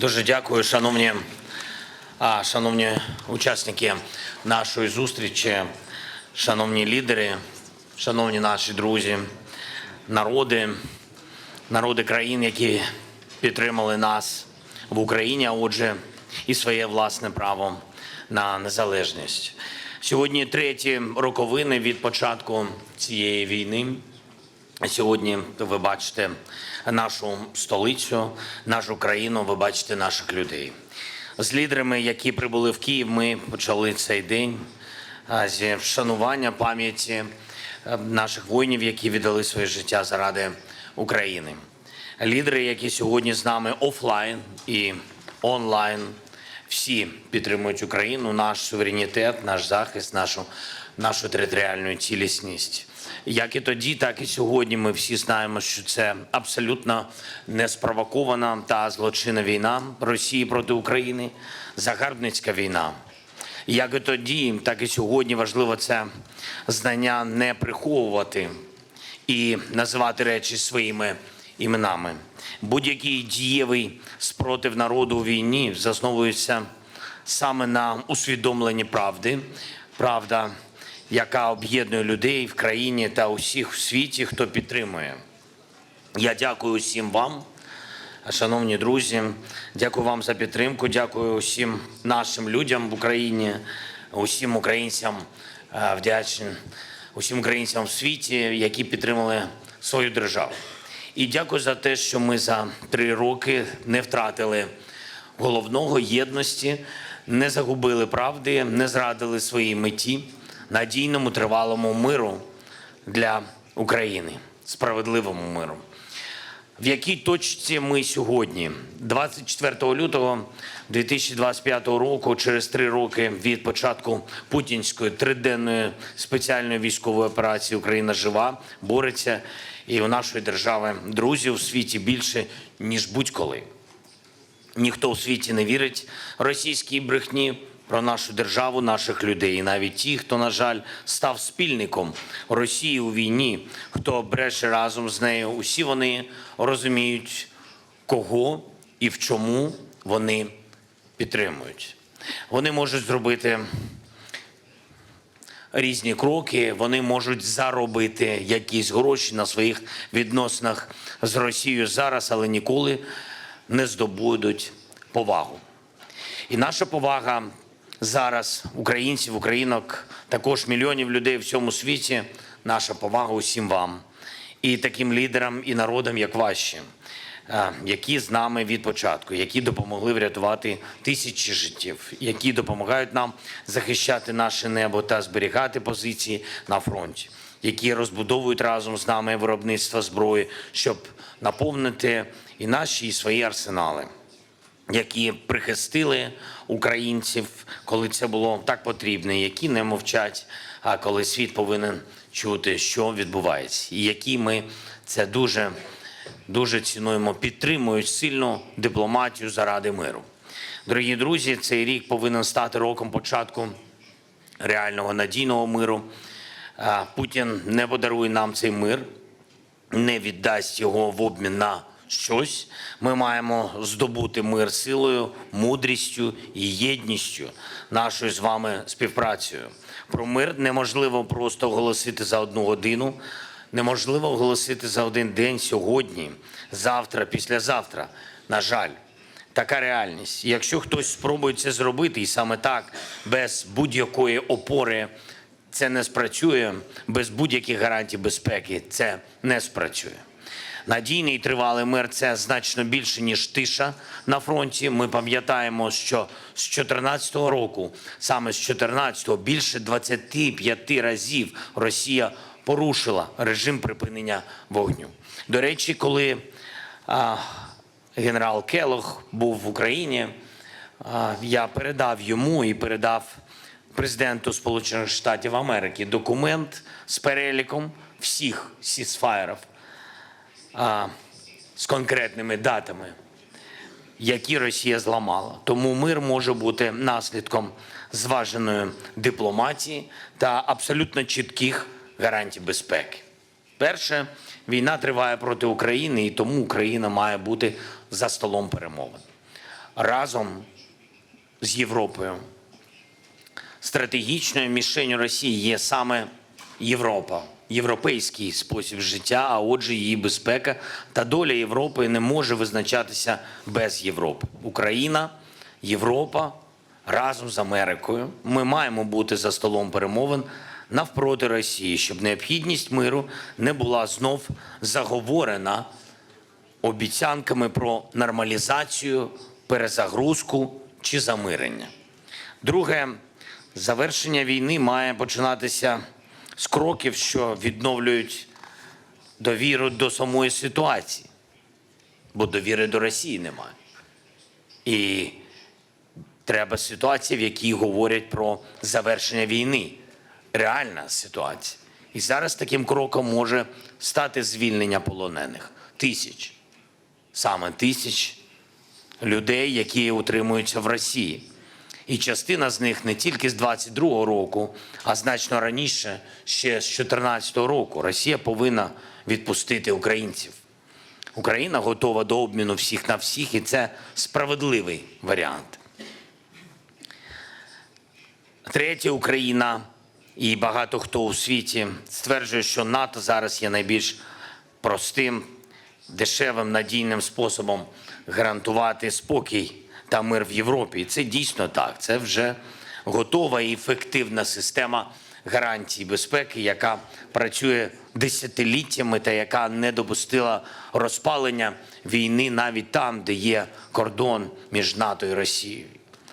Дуже дякую, шановні, шановні учасники нашої зустрічі, шановні лідери, шановні наші друзі, народи, народи країн, які підтримали нас в Україні, а отже, і своє власне право на незалежність. Сьогодні треті роковини від початку цієї війни. Сьогодні ви бачите нашу столицю, нашу країну, ви бачите наших людей. З лідерами, які прибули в Київ, ми почали цей день зі вшанування пам'яті е, наших воїнів, які віддали своє життя заради України. Лідери, які сьогодні з нами офлайн і онлайн, всі підтримують Україну, наш суверенітет, наш захист, нашу, нашу територіальну цілісність. Як і тоді, так і сьогодні ми всі знаємо, що це абсолютно неспровокована та злочинна війна Росії проти України, загарбницька війна. Як і тоді, так і сьогодні важливо це знання не приховувати і називати речі своїми іменами. Будь-який дієвий спротив народу у війні засновується саме на усвідомленні правди. Правда, яка об'єднує людей в країні та усіх в світі, хто підтримує. Я дякую усім вам, шановні друзі. Дякую вам за підтримку. Дякую усім нашим людям в Україні, усім українцям е, вдячний, усім українцям в світі, які підтримали свою державу. І дякую за те, що ми за три роки не втратили головного єдності, не загубили правди, не зрадили своїй меті, надійному тривалому миру для України, справедливому миру. В якій точці ми сьогодні, 24 лютого 2025 року, через три роки від початку путінської триденної спеціальної військової операції Україна жива бореться, і у нашої держави друзів у світі більше ніж будь-коли. Ніхто у світі не вірить російській брехні про нашу державу, наших людей. І навіть ті, хто, на жаль, став спільником Росії у війні, хто бреше разом з нею, усі вони розуміють, кого і в чому вони підтримують. Вони можуть зробити різні кроки, вони можуть заробити якісь гроші на своїх відносинах з Росією зараз, але ніколи не здобудуть повагу. І наша повага зараз українців, українок, також мільйонів людей в всьому світі. Наша повага усім вам і таким лідерам і народам, як ваші, е, які з нами від початку, які допомогли врятувати тисячі життів, які допомагають нам захищати наше небо та зберігати позиції на фронті, які розбудовують разом з нами виробництво зброї, щоб наповнити і наші, і свої арсенали які прихистили українців, коли це було так потрібно, які не мовчать, а коли світ повинен чути, що відбувається, і які ми це дуже, дуже цінуємо, підтримують сильну дипломатію заради миру. Дорогі друзі, цей рік повинен стати роком початку реального надійного миру. Путін не подарує нам цей мир, не віддасть його в обмін на щось. Ми маємо здобути мир силою, мудрістю і єдністю нашою з вами співпрацею. Про мир неможливо просто оголосити за одну годину. Неможливо оголосити за один день сьогодні, завтра, післязавтра. На жаль, така реальність. Якщо хтось спробує це зробити, і саме так, без будь-якої опори, це не спрацює, без будь-яких гарантій безпеки це не спрацює. Надійний і тривалий мир це значно більше ніж тиша на фронті. Ми пам'ятаємо, що з 2014 року, саме з 2014 більше 25 разів Росія порушила режим припинення вогню. До речі, коли а, генерал Келох був в Україні, а, я передав йому і передав президенту Сполучених Штатів Америки документ з переліком всіх сісфаєрів а, з конкретними датами, які Росія зламала. Тому мир може бути наслідком зваженої дипломатії та абсолютно чітких гарантій безпеки. Перше, війна триває проти України, і тому Україна має бути за столом перемовин. разом з Європою. Стратегічною мішенью Росії є саме Європа, європейський спосіб життя, а отже, її безпека та доля Європи не може визначатися без Європи. Україна, Європа разом з Америкою. Ми маємо бути за столом перемовин навпроти Росії, щоб необхідність миру не була знов заговорена обіцянками про нормалізацію, перезагрузку чи замирення. Друге, завершення війни має починатися з кроків, що відновлюють довіру до самої ситуації, бо довіри до Росії немає. І треба ситуація, в якій говорять про завершення війни. Реальна ситуація. І зараз таким кроком може стати звільнення полонених тисяч, саме тисяч людей, які утримуються в Росії. І частина з них не тільки з 22-го року, а значно раніше, ще з 14-го року. Росія повинна відпустити українців. Україна готова до обміну всіх на всіх, і це справедливий варіант. Третє, Україна і багато хто у світі стверджує, що НАТО зараз є найбільш простим, дешевим, надійним способом гарантувати спокій та мир в Європі. І це дійсно так. Це вже готова і ефективна система гарантій безпеки, яка працює десятиліттями та яка не допустила розпалення війни навіть там, де є кордон між НАТО і Росією.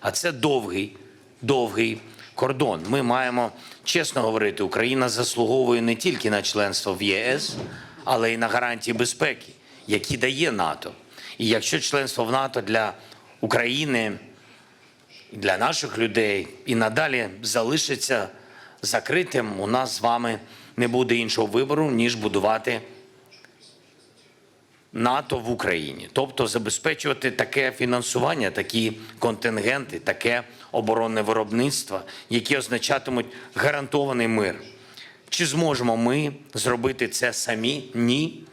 А це довгий, довгий кордон. Ми маємо чесно говорити, Україна заслуговує не тільки на членство в ЄС, але й на гарантії безпеки, які дає НАТО. І якщо членство в НАТО для України, для наших людей і надалі залишиться закритим, у нас з вами не буде іншого вибору, ніж будувати НАТО в Україні, тобто забезпечувати таке фінансування, такі контингенти, таке оборонне виробництво, які означатимуть гарантований мир. Чи зможемо ми зробити це самі? Ні.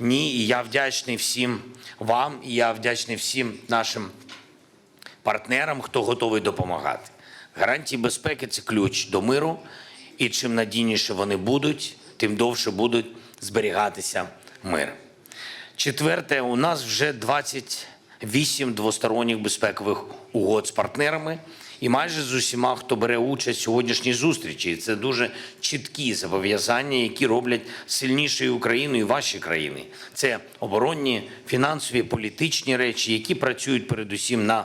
Ні. І я вдячний всім вам, і я вдячний всім нашим партнерам, хто готовий допомагати. Гарантії безпеки це ключ до миру, і чим надійніше вони будуть, тим довше будуть зберігатися мир. Четверте, у нас вже 28 двосторонніх безпекових угод з партнерами і майже з усіма, хто бере участь в сьогоднішній зустрічі. І Це дуже чіткі зобов'язання, які роблять сильнішою Україну і ваші країни. Це оборонні, фінансові, політичні речі, які працюють передусім на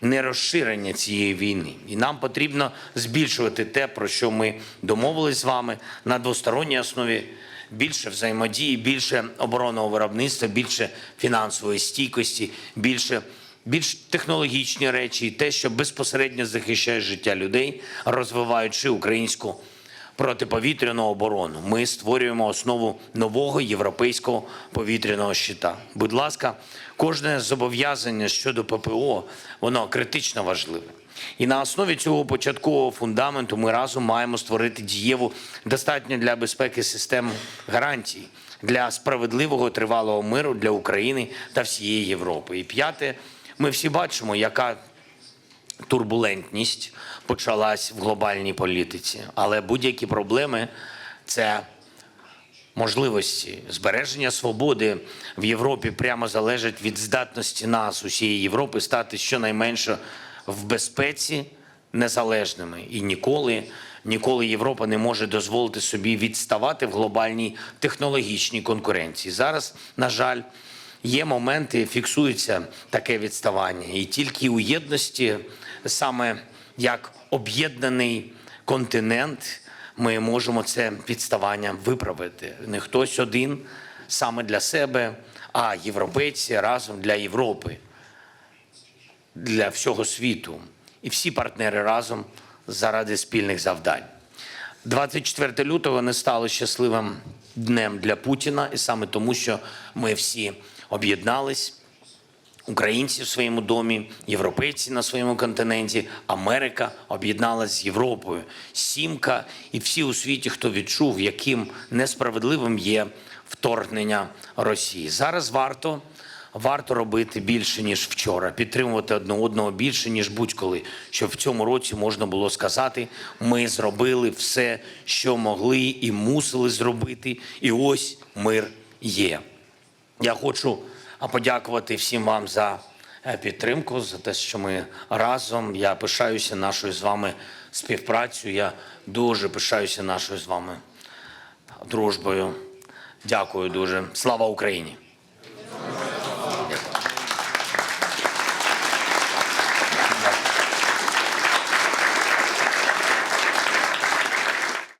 нерозширення цієї війни. І нам потрібно збільшувати те, про що ми домовились з вами на двосторонній основі. Більше взаємодії, більше оборонного виробництва, більше фінансової стійкості, більше більш технологічні речі, і те, що безпосередньо захищає життя людей, розвиваючи українську протиповітряну оборону. Ми створюємо основу нового європейського повітряного щита. Будь ласка, кожне зобов'язання щодо ППО, воно критично важливе. І на основі цього початкового фундаменту ми разом маємо створити дієву достатньо для безпеки систему гарантій для справедливого тривалого миру для України та всієї Європи. І п'яте, ми всі бачимо, яка турбулентність почалась в глобальній політиці, але будь-які проблеми це можливості збереження свободи в Європі прямо залежить від здатності нас, усієї Європи, стати щонайменше в безпеці незалежними. І ніколи, ніколи Європа не може дозволити собі відставати в глобальній технологічній конкуренції. Зараз, на жаль, є моменти, фіксується таке відставання, і тільки у єдності, саме як об'єднаний континент, ми можемо це відставання виправити. Не хтось один саме для себе, а європейці разом для Європи, для всього світу. І всі партнери разом заради спільних завдань. 24 лютого не стало щасливим днем для Путіна, і саме тому, що ми всі об'єднались. Українці в своєму домі, європейці на своєму континенті, Америка об'єдналась з Європою, сімка і всі у світі, хто відчув, яким несправедливим є вторгнення Росії. Зараз варто варто робити більше ніж вчора, підтримувати одне одного більше ніж будь-коли, щоб в цьому році можна було сказати: ми зробили все, що могли і мусили зробити, і ось мир є. Я хочу подякувати всім вам за е, підтримку, за те, що ми разом. Я пишаюся нашою з вами співпрацею. Я дуже пишаюся нашою з вами дружбою. Дякую дуже. Слава Україні!